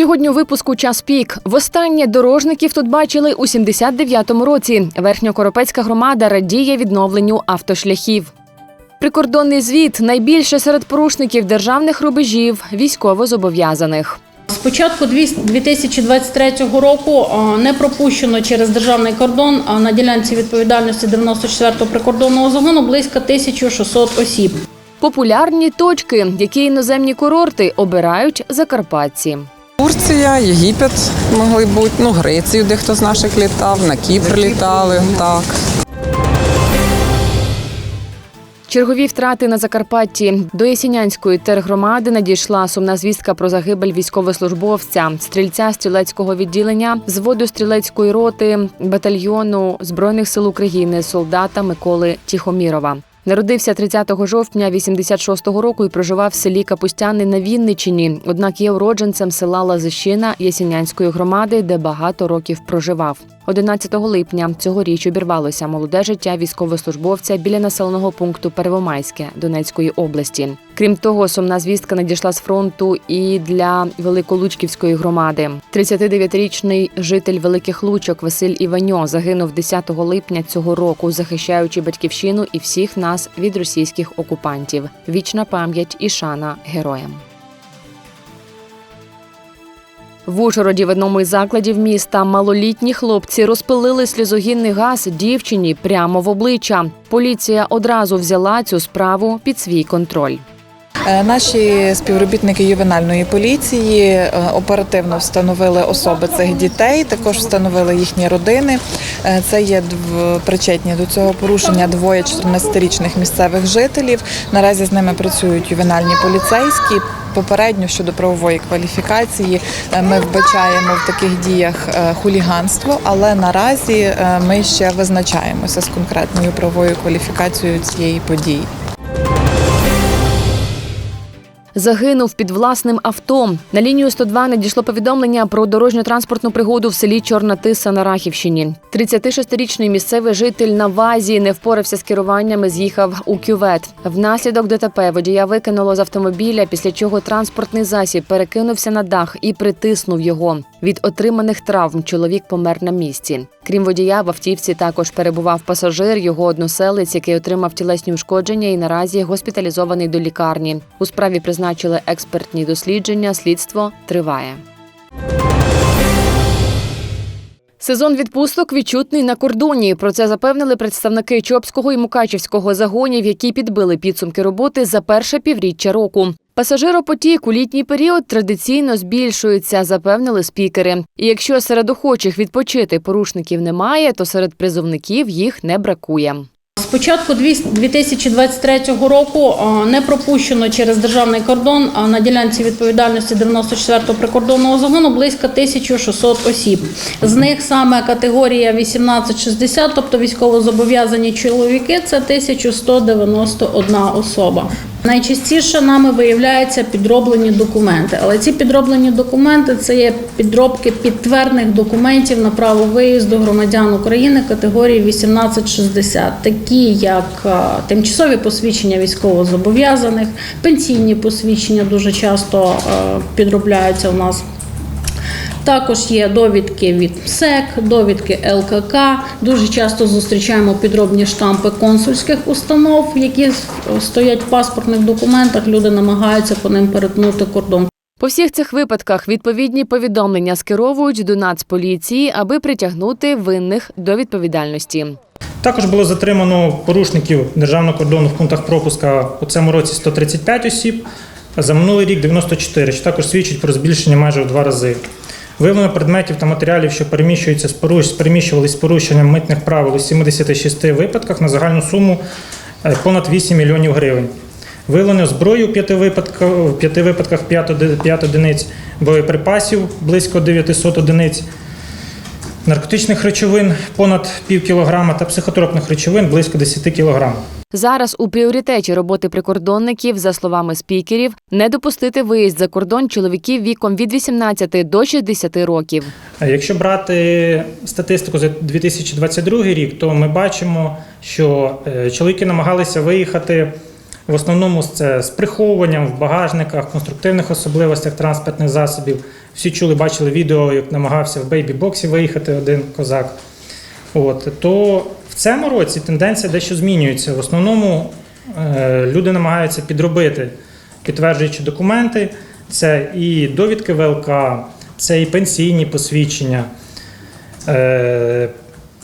Сьогодні у випуску час пік. Востаннє дорожників тут бачили у 79-му році. Верхньокоропецька громада радіє відновленню автошляхів. Прикордонний звіт найбільше серед порушників державних рубежів військовозобов'язаних. З початку 2023 року не пропущено через державний кордон а, на ділянці відповідальності 94-го прикордонного загону близько 1600 осіб. Популярні точки, які іноземні курорти обирають закарпатці. Турція, Єгипет могли бути, ну Грецію дехто з наших літав, на Кіпр літали. Так. Чергові втрати на Закарпатті до Ясінянської тергромади надійшла сумна звістка про загибель військовослужбовця, стрільця стрілецького відділення, зводу стрілецької роти батальйону збройних сил України, солдата Миколи Тіхомірова. Народився 30 жовтня 86-го року і проживав в селі Капустяни на Вінничині. Однак є уродженцем села Лазищина Ясінянської громади, де багато років проживав. 11 липня цьогоріч обірвалося молоде життя військовослужбовця біля населеного пункту Первомайське Донецької області. Крім того, сумна звістка надійшла з фронту і для Великолучківської громади. 39-річний житель Великих Лучок Василь Іваньо загинув 10 липня цього року, захищаючи батьківщину і всіх нас від російських окупантів. Вічна пам'ять і шана героям. В Ужгороді в одному із закладів міста малолітні хлопці розпилили сльозогінний газ дівчині прямо в обличчя. Поліція одразу взяла цю справу під свій контроль. Е, Наші співробітники ювенальної поліції е, оперативно встановили особи цих дітей, також встановили їхні родини. Е, Це є причетні до цього порушення двоє 14-річних місцевих жителів. Наразі з ними працюють ювенальні поліцейські. Попередньо щодо правової кваліфікації ми вбачаємо в таких діях хуліганство, але наразі ми ще визначаємося з конкретною правовою кваліфікацією цієї події. Загинув під власним авто. На лінію 102 надійшло повідомлення про дорожньо-транспортну пригоду в селі Чорна Тиса на Рахівщині. 36-річний місцевий житель на вазі не впорався з керуванням і з'їхав у кювет. Внаслідок ДТП водія викинуло з автомобіля, після чого транспортний засіб перекинувся на дах і притиснув його. Від отриманих травм чоловік помер на місці. Крім водія, в автівці також перебував пасажир, його односелець, який отримав тілесні ушкодження і наразі госпіталізований до лікарні. У справі призначили експертні дослідження. Слідство триває. Сезон відпусток відчутний на кордоні. Про це запевнили представники Чопського і Мукачівського загонів, які підбили підсумки роботи за перше півріччя року. Пасажиропотік у літній період традиційно збільшується, запевнили спікери. І якщо серед охочих відпочити порушників немає, то серед призовників їх не бракує. З початку 2023 року не пропущено через державний кордон на ділянці відповідальності 94-го прикордонного загону близько 1600 осіб. З них саме категорія 18-60, тобто військовозобов'язані чоловіки, це 1191 особа. Найчастіше нами виявляються підроблені документи, але ці підроблені документи це є підробки підтвердних документів на право виїзду громадян України категорії 18-60, такі як е, тимчасові посвідчення військовозобов'язаних, пенсійні посвідчення дуже часто е, підробляються у нас. Також є довідки від МСЕК, довідки ЛКК. Дуже часто зустрічаємо підробні штампи консульських установ, які стоять в паспортних документах. Люди намагаються по ним перетнути кордон. По всіх цих випадках відповідні повідомлення скеровують до Нацполіції, аби притягнути винних до відповідальності. Також було затримано порушників державного кордону в пунктах пропуска у цьому році 135 осіб, а за минулий рік 94, що також свідчить про збільшення майже в два рази. Виявлено предметів та матеріалів, що переміщуються з поруш... переміщувалися з порушенням митних правил у 76 випадках на загальну суму е, понад 8 мільйонів гривень. Виявлено зброю у п'яти випадках, в п'яти випадках 5 одиниць, боєприпасів близько 900 одиниць, наркотичних речовин понад пів кілограма та психотропних речовин близько 10 кілограм. Зараз у пріоритеті роботи прикордонників, за словами спікерів, не допустити виїзд за кордон чоловіків віком від 18 до 60 років. Якщо брати статистику за 2022 рік, то ми бачимо, що е, чоловіки намагалися виїхати в основному це з приховуванням в багажниках, конструктивних особливостях транспортних засобів, Всі чули, бачили відео, як намагався в бейбі-боксі виїхати один козак. От, то в цьому році тенденція дещо змінюється. В основному е, люди намагаються підробити підтверджуючи документи. Це і довідки ВЛК, це і пенсійні посвідчення. Е,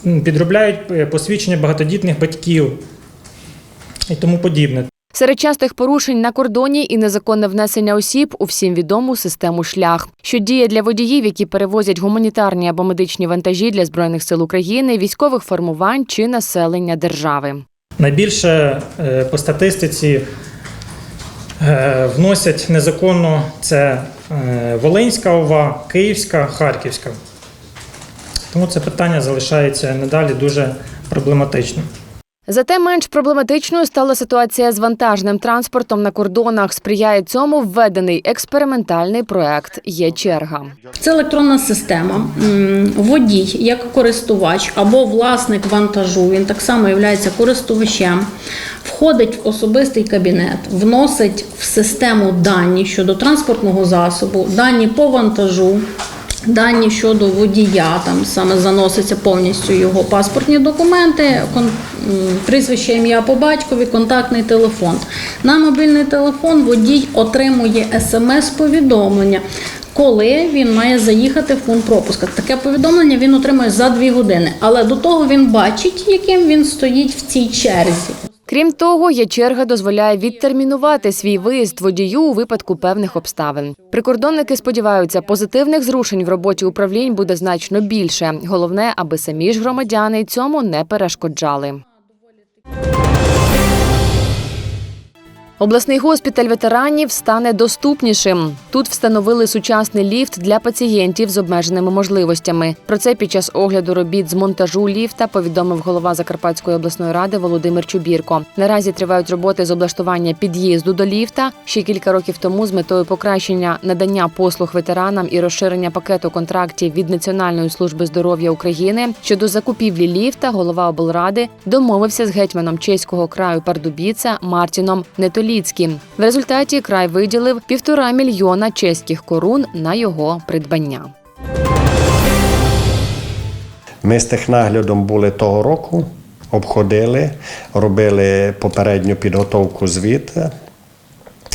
підробляють е, посвідчення багатодітних батьків і тому подібне. Серед частих порушень на кордоні і незаконне внесення осіб у всім відому систему шлях, що діє для водіїв, які перевозять гуманітарні або медичні вантажі для збройних сил України, військових формувань чи населення держави. Найбільше е, по статистиці е, вносять незаконно це е, Волинська ОВА, Київська, Харківська. Тому це питання залишається надалі дуже проблематичним. Зате менш проблематичною стала ситуація з вантажним транспортом на кордонах. Сприяє цьому введений експериментальний проект Є черга. Це електронна система. Водій, як користувач або власник вантажу, він так само є користувачем, входить в особистий кабінет, вносить в систему дані щодо транспортного засобу, дані по вантажу. Дані щодо водія, там саме заноситься повністю його паспортні документи, прізвище, ім'я по батькові, контактний телефон. На мобільний телефон водій отримує смс-повідомлення, коли він має заїхати в пункт пропуска. Таке повідомлення він отримує за дві години, але до того він бачить, яким він стоїть в цій черзі. Крім того, є черга дозволяє відтермінувати свій виїзд водію у випадку певних обставин. Прикордонники сподіваються, позитивних зрушень в роботі управлінь буде значно більше. Головне, аби самі ж громадяни цьому не перешкоджали. Обласний госпіталь ветеранів стане доступнішим. Тут встановили сучасний ліфт для пацієнтів з обмеженими можливостями. Про це під час огляду робіт з монтажу ліфта повідомив голова Закарпатської обласної ради Володимир Чубірко. Наразі тривають роботи з облаштування під'їзду до ліфта. Ще кілька років тому з метою покращення надання послуг ветеранам і розширення пакету контрактів від Національної служби здоров'я України щодо закупівлі ліфта голова облради домовився з гетьманом чеського краю Пардубіца Мартіном Нетоліцьким. В результаті край виділив півтора мільйона чеських корун на його придбання. Ми з технаглядом були того року, обходили, робили попередню підготовку звіт.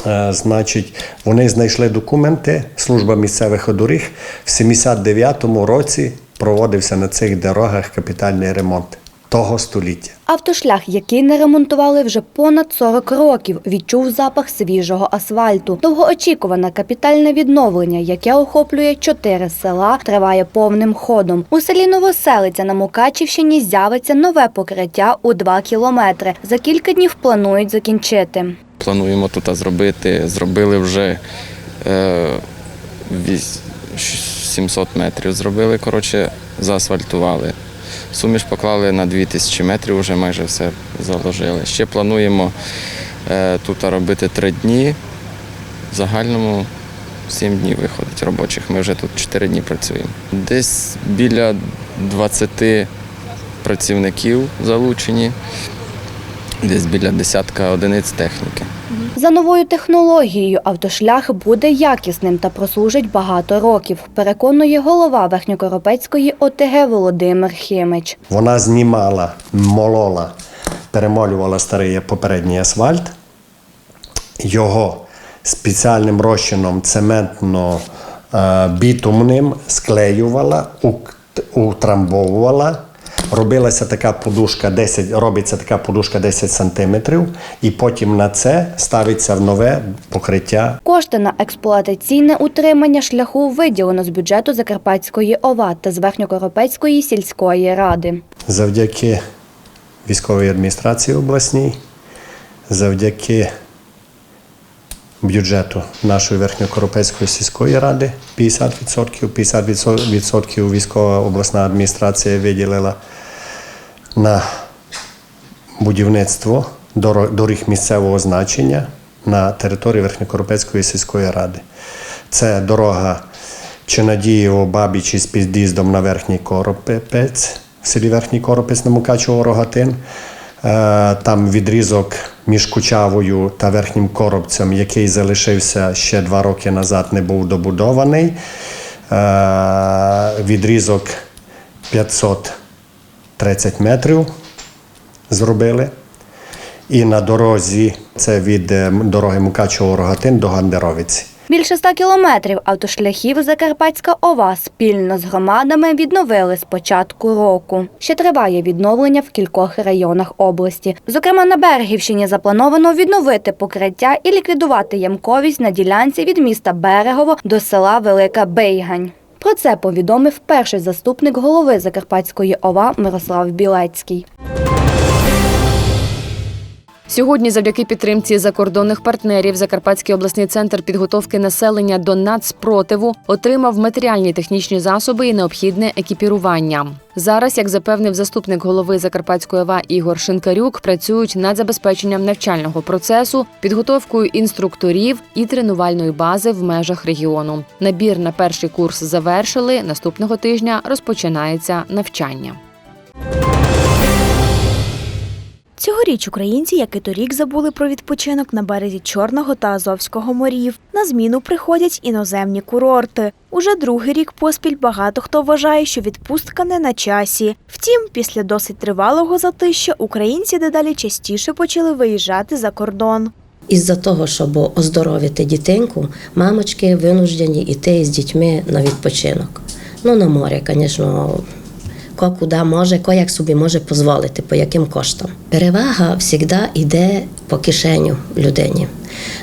Е, Значить, вони знайшли документи, служба місцевих доріг в 79-му році проводився на цих дорогах капітальний ремонт того століття. Автошлях, який не ремонтували вже понад 40 років, відчув запах свіжого асфальту. Довгоочікуване капітальне відновлення, яке охоплює чотири села, триває повним ходом. У селі Новоселиця на Мукачівщині з'явиться нове покриття у 2 кілометри. За кілька днів планують закінчити. Плануємо тут зробити. Зробили вже е, вісь- 700 метрів. Зробили, коротше, заасфальтували. Суміш поклали на 2000 метрів, вже майже все заложили. Ще плануємо е, тут робити три дні. В загальному 7 днів виходить робочих. Ми вже тут 4 дні працюємо. Десь біля 20 працівників залучені, десь біля десятка одиниць техніки. За новою технологією автошлях буде якісним та прослужить багато років, переконує голова Верхньокоропецької ОТГ Володимир Химич. Вона знімала, молола, перемолювала старий попередній асфальт, його спеціальним розчином цементно-бітумним склеювала, утрамбовувала. Робилася така подушка 10, робиться така подушка 10 сантиметрів, і потім на це ставиться в нове покриття Кошти на експлуатаційне утримання шляху виділено з бюджету Закарпатської ОВА та з Верхньокоропецької сільської ради. завдяки військовій адміністрації обласній, завдяки бюджету нашої Верхньокоропецької сільської ради 50%, 50% військова обласна адміністрація виділила на будівництво доріг місцевого значення на території Верхньокоропецької сільської ради. Це дорога чинадієво Бабічі з під'їздом на Верхній Коропець, в селі Верхній Коропець на Мукачево Рогатин. Е, там відрізок між Кучавою та Верхнім Коробцем, який залишився ще два роки назад, не був добудований. Е, відрізок 500 30 метрів зробили. І на дорозі це від е, дороги мукачево рогатин до Гандеровиці. Більше ста кілометрів автошляхів Закарпатська ова спільно з громадами відновили з початку року. Ще триває відновлення в кількох районах області. Зокрема, на Берегівщині заплановано відновити покриття і ліквідувати ямковість на ділянці від міста Берегово до села Велика Бейгань. Про це повідомив перший заступник голови Закарпатської ОВА Мирослав Білецький. Сьогодні, завдяки підтримці закордонних партнерів, Закарпатський обласний центр підготовки населення до нацпротиву отримав матеріальні технічні засоби і необхідне екіпірування. Зараз, як запевнив заступник голови Закарпатської ОВА Ігор Шинкарюк, працюють над забезпеченням навчального процесу, підготовкою інструкторів і тренувальної бази в межах регіону. Набір на перший курс завершили. Наступного тижня розпочинається навчання. Цьогоріч українці, як і торік, забули про відпочинок на березі Чорного та Азовського морів. На зміну приходять іноземні курорти. Уже другий рік поспіль багато хто вважає, що відпустка не на часі. Втім, після досить тривалого затища українці дедалі частіше почали виїжджати за кордон. Із-за того, щоб оздоровити дітинку, мамочки винуждені йти з дітьми на відпочинок. Ну, на море, звісно, ко куди може, ко як собі може дозволити, по яким коштам. Перевага завжди йде по кишеню людині.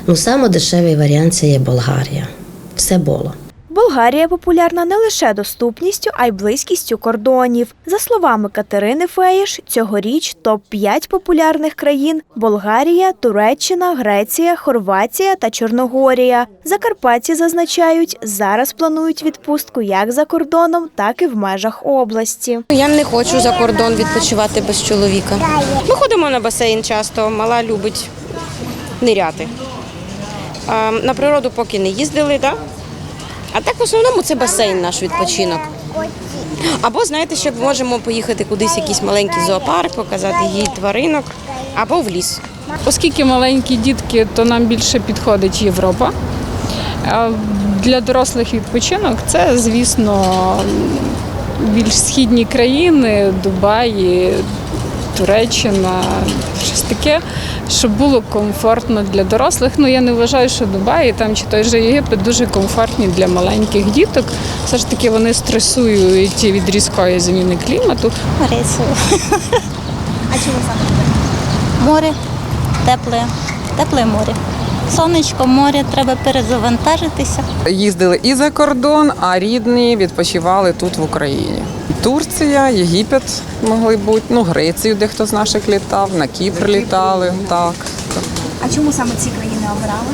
Ну, саме варіант це є Болгарія. Все було. Болгарія популярна не лише доступністю, а й близькістю кордонів. За словами Катерини Феєш, цьогоріч топ-5 популярних країн Болгарія, Туреччина, Греція, Хорватія та Чорногорія. Закарпатці зазначають, зараз планують відпустку як за кордоном, так і в межах області. Я не хочу за кордон відпочивати без чоловіка. Ми ходимо на басейн часто, мала любить ниряти. На природу поки не їздили, да? А так в основному це басейн наш відпочинок. Або, знаєте, ще можемо поїхати кудись, якийсь маленький зоопарк, показати їй тваринок, або в ліс. Оскільки маленькі дітки, то нам більше підходить Європа. Для дорослих відпочинок це, звісно, більш східні країни, Дубаї, Туреччина, щось таке, щоб було комфортно для дорослих. Ну я не вважаю, що Дубаї там чи той же Єгипет дуже комфортні для маленьких діток. Все ж таки вони стресують від різкої зміни клімату. Рисую. А чому саме? Море тепле, тепле море. Сонечко, море, треба перезавантажитися. Їздили і за кордон, а рідні відпочивали тут в Україні. Турція, Єгипет могли бути, ну Грецію, де хто з наших літав, на Кіпр літали. Так. А чому саме ці країни обирали?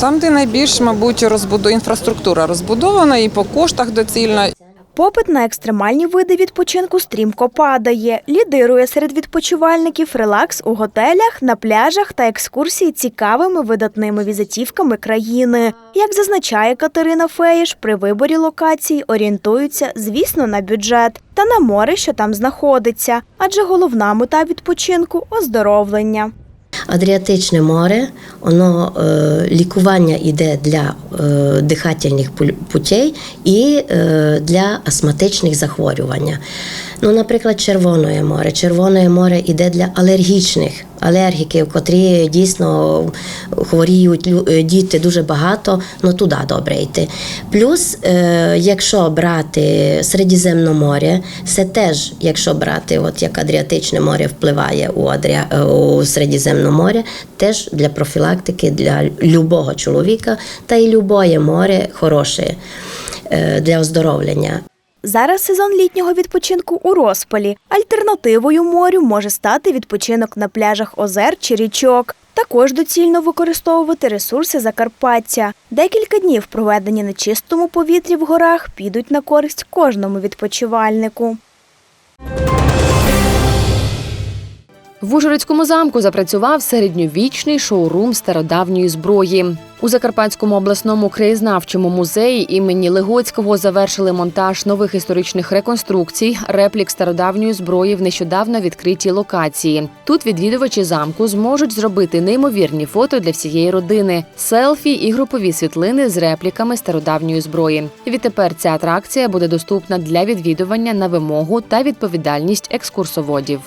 Там, де найбільш, мабуть, розбуду... інфраструктура розбудована і по коштах доцільна. Попит на екстремальні види відпочинку стрімко падає. Лідирує серед відпочивальників релакс у готелях, на пляжах та екскурсії цікавими видатними візитівками країни. Як зазначає Катерина Феєш, при виборі локацій орієнтуються, звісно, на бюджет та на море, що там знаходиться, адже головна мета відпочинку оздоровлення. Адріатичне море, воно е, лікування йде для е, дихательних путей і е, для астматичних захворювань. Ну, наприклад, Червоне море. Червоне море йде для алергічних алергіків, котрі дійсно хворіють е, діти дуже багато, ну туди добре йти. Плюс, е, якщо брати Середземне море, це теж, якщо брати, от як Адріатичне море впливає у, Адріа, е, у Середземне море, теж для профілактики для любого чоловіка, та й любое море хороше для оздоровлення. Зараз сезон літнього відпочинку у розпалі. Альтернативою морю може стати відпочинок на пляжах озер чи річок. Також доцільно використовувати ресурси Закарпаття. Декілька днів, проведені на чистому повітрі в горах, підуть на користь кожному відпочивальнику. В Ужгородському замку запрацював середньовічний шоурум стародавньої зброї. У Закарпатському обласному краєзнавчому музеї імені Легоцького завершили монтаж нових історичних реконструкцій, реплік стародавньої зброї в нещодавно відкритій локації. Тут відвідувачі замку зможуть зробити неймовірні фото для всієї родини, селфі і групові світлини з репліками стародавньої зброї. Відтепер ця атракція буде доступна для відвідування на вимогу та відповідальність екскурсоводів.